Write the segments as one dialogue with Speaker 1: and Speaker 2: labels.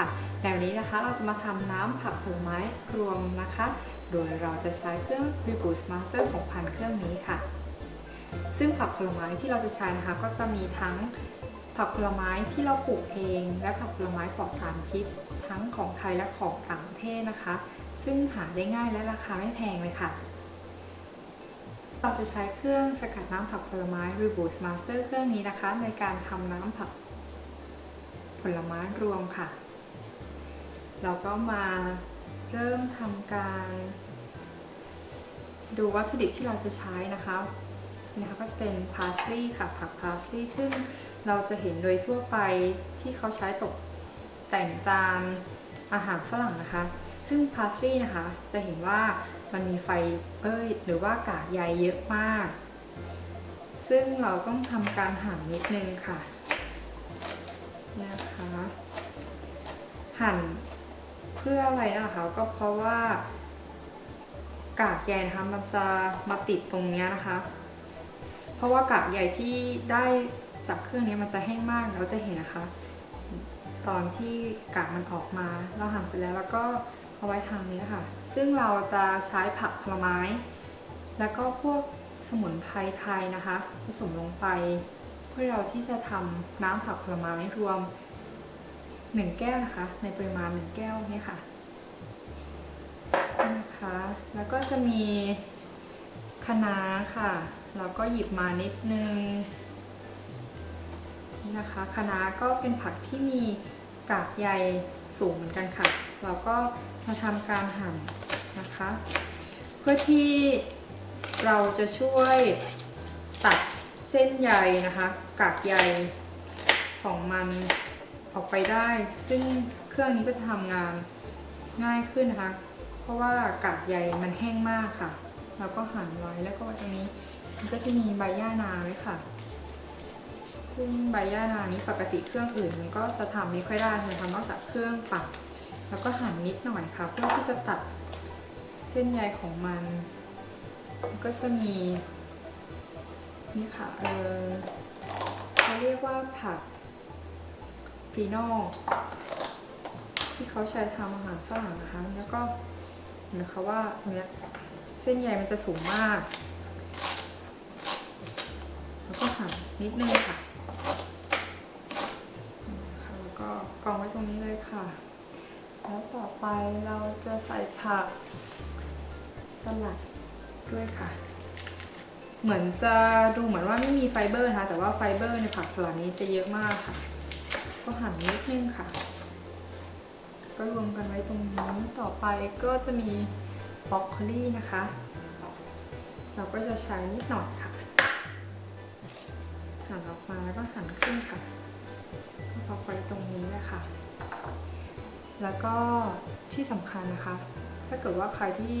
Speaker 1: ค่ะ ในวันนี้นะคะเราจะมาทำน้ำผักผลไม้รวมนะคะ โดยเราจะใช้เครื่อง r e b o o t Master 6,000 เครื่องนี้ค่ะ ซึ่งผักผลไม้ที่เราจะใช้นะคะ ก็จะมีทั้งผักผลไม้ที่เราปลูกเอง และผักผลไม้ปลอดสารพิษ ทั้งของไทยและของต่างประเทศนะคะ ซึ่งหาได้ง่ายและราคาไม่แพงเลยค่ะเราจะใช้เครื่องสกัดน้ำผักผลไม้ r e b o o t Master เครื่องนี้นะคะ ในการทำน้ำผักผลไม้รวมค่ะ เราก็มาเริ่มทำการ ดูวัตถุดิบที่เราจะใช้นะคะนะคะก็จะเป็น parsley ค่ะผัก parsley ซึ่งเราจะเห็นโดยทั่วไปที่เขาใช้ตกแต่งจานอาหารฝรั่งนะคะ ซึ่ง parsley นะคะจะเห็นว่ามันมีไฟเอ้ยหรือว่ากากใยเยอะมาก ซึ่งเราต้องทำการหั่นนิดนึงค่ะนะคะ หั่น เพื่ออะไรนะคะก็เพราะว่ากากใยนะคะมันจะมาติดตรงนี้นะคะ เพราะว่ากากใยที่ได้จากเครื่องนี้มันจะแห้งมากเราจะเห็นนะคะ ตอนที่กากมันออกมาเราหั่นไปแล้วแล้วก็เอาไว้ทางนี้ค่ะ ซึ่งเราจะใช้ผักผลไม้ แล้วก็พวกสมุนไพรไทยนะคะ ผสมลงไป เพื่อเราที่จะทำน้ำผักผลไม้รวม 1 แก้วนะคะ ในปริมาณ 1 แก้วนี่ค่ะนะคะแล้วก็จะมีคะน้าค่ะ เราก็หยิบมานิดนึงนะคะคะน้าก็เป็นผักที่มีกากใยสูงเหมือนกันค่ะ เราก็มาทำการหั่นนะคะ เพื่อที่เราจะช่วยตัดเส้นใยนะคะ กากใยของมัน ออกไปได้ ซึ่งเครื่องนี้ก็จะทำงานง่ายขึ้นนะคะ เพราะว่ากากใยมันแห้งมากค่ะ เราก็หั่นไว้แล้วก็ตรงนี้มันก็จะมีใบย่านาไว้ค่ะ ซึ่งใบย่านานี้ปกติเครื่องอื่นมันก็จะทำไม่ค่อยได้เลยค่ะนอกจากเครื่องปักแล้วก็หั่นนิดหน่อยค่ะ เพื่อที่จะตัดเส้นใยของมันมันก็จะมีนี่ค่ะเออเขาเรียกว่าผัก ฟีโนอลที่เขาใช้ทำอาหารฝรั่งนะคะแล้วก็เห็นะคะว่าเนี้ยเส้นใยมันจะสูงมาก แล้วก็หั่นนิดนึงค่ะนะคะแล้วก็กองไว้ตรงนี้เลยค่ะ แล้วต่อไปเราจะใส่ผักสลัดด้วยค่ะ เหมือนจะดูเหมือนว่าไม่มีไฟเบอร์นะคะแต่ว่าไฟเบอร์ในผักสลัดนี้จะเยอะมากค่ะ ก็หั่นนิดนึงค่ะ ก็รวมกันไว้ตรงนี้ต่อไปก็จะมีบรอกโคลี่นะคะ เราก็จะใช้นิดหน่อยค่ะหั่นออกมาแล้วก็หั่นขึ้นค่ะก็พอไว้ตรงนี้นะคะ แล้วก็ที่สำคัญนะคะ ถ้าเกิดว่าใครที่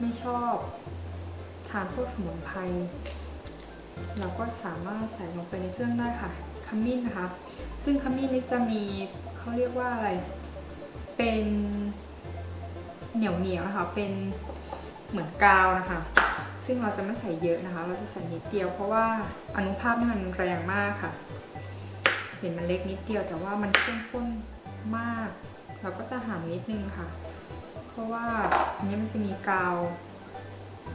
Speaker 1: ไม่ชอบทานพวกสมุนไพรเราก็สามารถใส่ลงไปในเครื่องได้ค่ะ ขมิ้นนะคะ ซึ่งขมิ้นนี่จะมีเขาเรียกว่าอะไร เป็นเหนียวเหนียวนะคะ เป็นเหมือนกาวนะคะ ซึ่งเราจะไม่ใส่เยอะนะคะ เราจะใส่นิดเดียวเพราะว่าอนุภาพนี่มันแรงมากค่ะ เห็นมันเล็กนิดเดียวแต่ว่ามันเข้มข้นมาก เราก็จะหั่นนิดนึงค่ะ เพราะว่าอันนี้มันจะมีกาว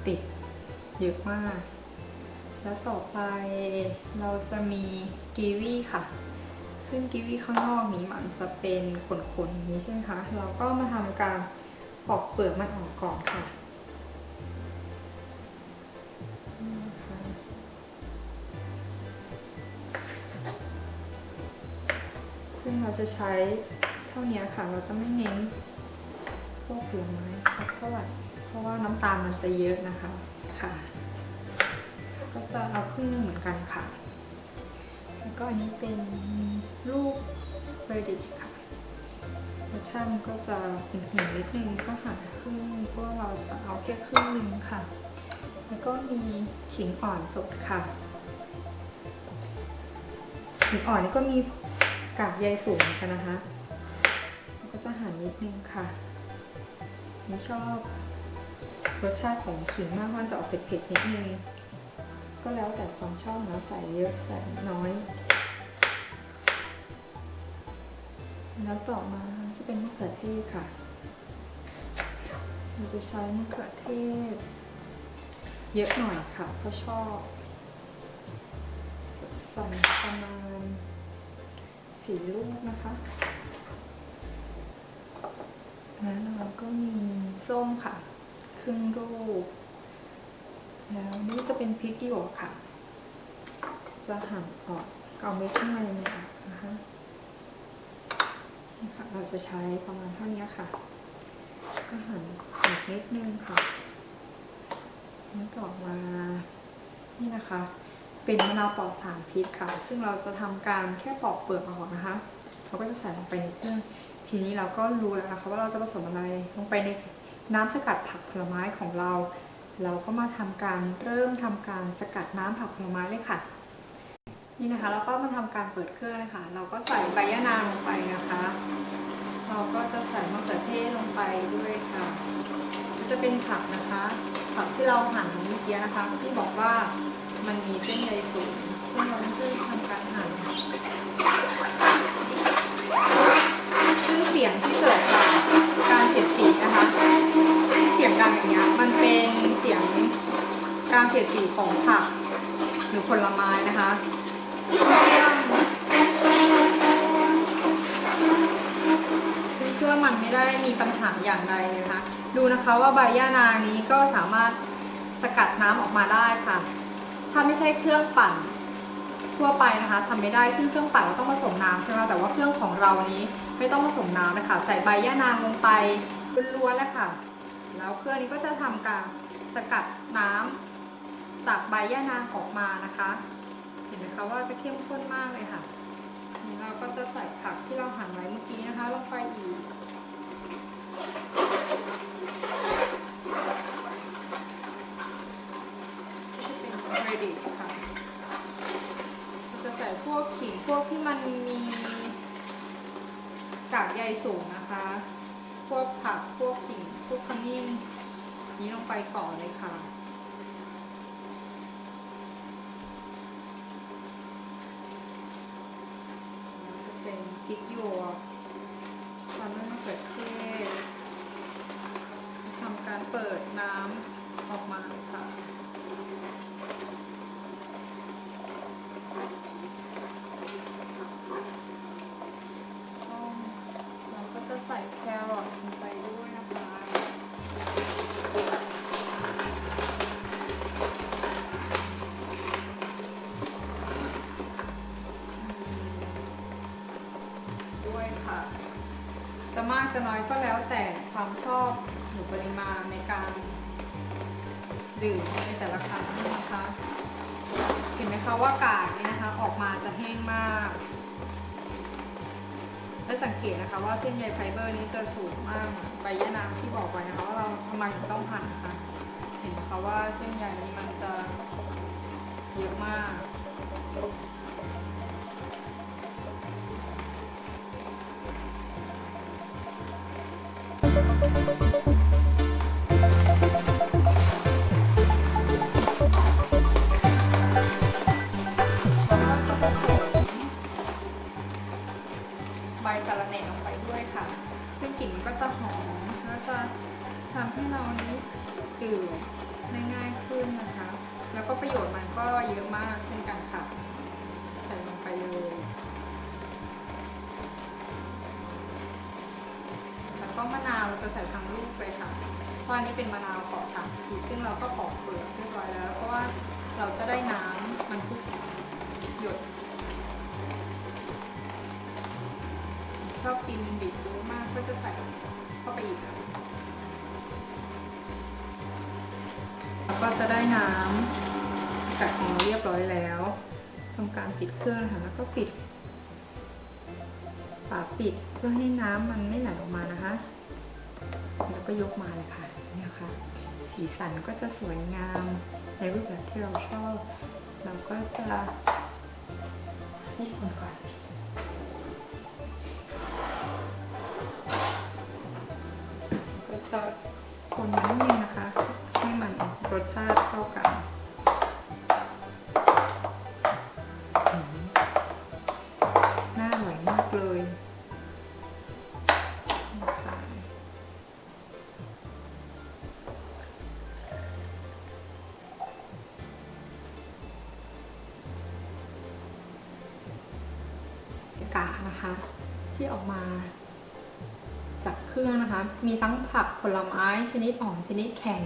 Speaker 1: ติดเยอะมาก แล้วต่อไปเราจะมีกีวีค่ะ ซึ่งกีวีข้างนอกนี้มันจะเป็นขนๆอย่างนี้ใช่ไหมคะ เราก็มาทำการปอกเปลือกมันออกก่อนค่ะซึ่งเราจะใช้เท่านี้ค่ะ เราจะไม่เน้นพวกผลไม้สักเท่าไหร่ เพราะว่าน้ำตาลมันจะเยอะนะคะค่ะ จะเอาครึ่งหนึงเหมือนกันค่ะ แล้วก็อันนี้เป็นลูกเบรดิชค่ะรสชาติมันก็จะเป็นหินนิดนึงก็หั่นครึ่งเพราะว่าเราจะเอาแค่ครึ่งนึงค่ะ แล้วก็มีขิงอ่อนสดค่ะ ขิงอ่อนนี่ก็มีกากใยสูงกันนะคะก็จะหั่นนิดนึงค่ะไม่ชอบรสชาติของขิงมากเพราะมันจะออกเผ็ดๆนิดนึง ก็แล้วแต่ความชอบนะใส่เยอะใส่น้อย แล้วต่อมาจะเป็นมะเขือเทศค่ะ เราจะใช้มะเขือเทศ เยอะหน่อยค่ะเพราะชอบจะใส่ประมาณสี่ลูกนะคะแล้วเราก็มีส้มค่ะ ครึ่งลูก แล้วนี่จะเป็นพริกหยวกค่ะ จะหั่นออกเอาเม็ดข้างในเนี่ยออกนะคะนี่ค่ะ เราจะใช้ประมาณเท่านี้ค่ะก็หั่นอีกนิดนึงค่ะแล้วต่อมานี่นะคะ เป็นมะนาวปลอดสารพิษค่ะ ซึ่งเราจะทำการแค่ปอกเปลือกออกนะคะเราก็จะใส่ลงไปในเครื่อง ทีนี้เราก็รู้แล้วนะคะว่าเราจะผสมอะไรลงไปในน้ำสกัดผักผลไม้ของเรา เราก็มาทำการเริ่มทำการสกัดน้ำผักผลไม้เลยค่ะ นี่นะคะเราก็มาทำการเปิดเครื่องเลยค่ะเราก็ใส่ใบยะนางลงไปนะคะ เราก็จะใส่มะเขือเทศลงไปด้วยค่ะจะเป็นผักนะคะ ผักที่เราหั่นเมื่อกี้นะคะ ที่บอกว่ามันมีเส้นใยสูงซึ่งเราต้องทำการหั่นซึ่งเสียงที่เกิดจาก การเสียดสีของผักหรือผลไม้นะคะซึ่งเครื่องมันไม่ได้มีปัญหาอย่างใดนะคะ ดูนะคะว่าใบย่านางนี้ก็สามารถสกัดน้ำออกมาได้ค่ะ ถ้าไม่ใช่เครื่องปั่นทั่วไปนะคะทำไม่ได้ซึ่งเครื่องปั่นเราต้องผสมน้ำใช่ไหมแต่ว่าเครื่องของเรานี้ไม่ต้องผสมน้ำนะคะใส่ใบย่านางลงไปล้วนๆแล้วค่ะ แล้วเครื่องนี้ก็จะทำการสกัดน้ำ จากใบย่านางออกมานะคะ เห็นไหมคะว่าจะเข้มข้นมากเลยค่ะเราก็จะใส่ผักที่เราหั่นไว้เมื่อกี้นะคะลงไปอีกจะเป็นเรดิชค่ะจะใส่พวกขิงพวกที่มันมีกากใยสูงนะคะ พวกผักพวกขิงพวกขมิ้นนี้ลงไปก่อนเลยค่ะ เป็นพริกหยวกตามด้วยมะเขือเทศทำการเปิดน้ำออกมาค่ะส้มเราก็จะใส่แครอท ก็แล้วแต่ความชอบหรือปริมาณในการดื่มในแต่ละครั้งนะคะ เห็นไหมคะว่ากากเนี่ยนะคะออกมาจะแห้งมาก และสังเกตนะคะว่าเส้นใยไฟเบอร์นี้จะสูงมากเหมือนใบยะนางที่บอกไว้นะคะว่าเราทำไมถึงต้องหั่นนะคะเห็นไหมคะว่าเส้นใยนี้มันจะเยอะมาก ใบสะระแหน่ลงไปด้วยค่ะ ซึ่งกลิ่นมันก็จะหอมแล้วจะทำให้เรานี้ดื่มได้ง่ายขึ้นนะคะ แล้วก็ประโยชน์มันก็เยอะมากเช่นกันค่ะ นาวเราจะใส่ทั้งลูกไปค่ะ เพราะอันนี้เป็นมะนาวปอดสารพิษซึ่งเราก็ปอกเปลือกเรียบร้อยแล้ว เพราะว่าเราจะได้น้ำมันทุกหยด ชอบกินบีทรูทมากก็จะใส่เข้าไปอีกค่ะแล้วก็จะได้น้ำสกัดของเราเรียบร้อยแล้วทำการปิดเครื่องค่ะแล้วก็ปิดฝาปิดเพื่อให้น้ำมันไม่ไหลออกมานะคะ ก็ยกมาเลยค่ะเนี่ยค่ะสีสันก็จะสวยงามในรูปแบบที่เราชอบ เราก็จะนี่คนก่อนก็จะคนนิดนึง นะคะที่ออกมาจากเครื่องนะคะ มีทั้งผักผลไม้ชนิดอ่อนชนิดแข็ง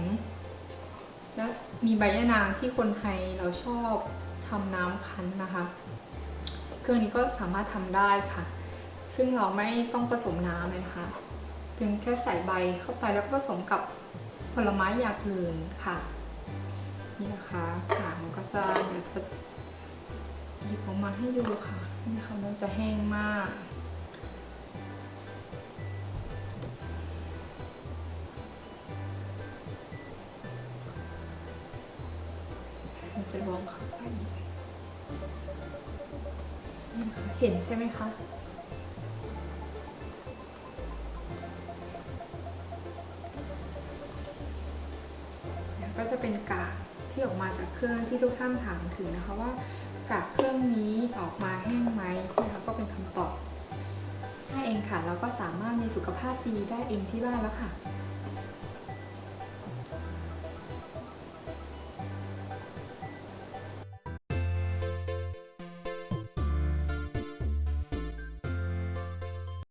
Speaker 1: และมีใบยะนางที่คนไทยเราชอบทำน้ำคั้นนะคะ เครื่องนี้ก็สามารถทำได้ค่ะ ซึ่งเราไม่ต้องผสมน้ำเลยนะคะเพียงแค่ใส่ใบเข้าไปแล้วก็ผสมกับผลไม้อย่างอื่นค่ะ นี่นะคะค่ะมันก็จะเดี๋ยวจะหยิบออกมาให้ดูค่ะ นี่ค่ะมันจะแห้งมาก มันจะลวงเข้าไปเห็นใช่ไหมคะแล้วก็จะเป็นกากที่ออกมาจากเครื่องที่ทุกท่านถามถึงนะคะว่า กากเครื่องนี้ออกมาแห้งไหมนะคะก็เป็นคำตอบได้เองค่ะเราก็สามารถมีสุขภาพดีได้เองที่บ้านแล้วค่ะ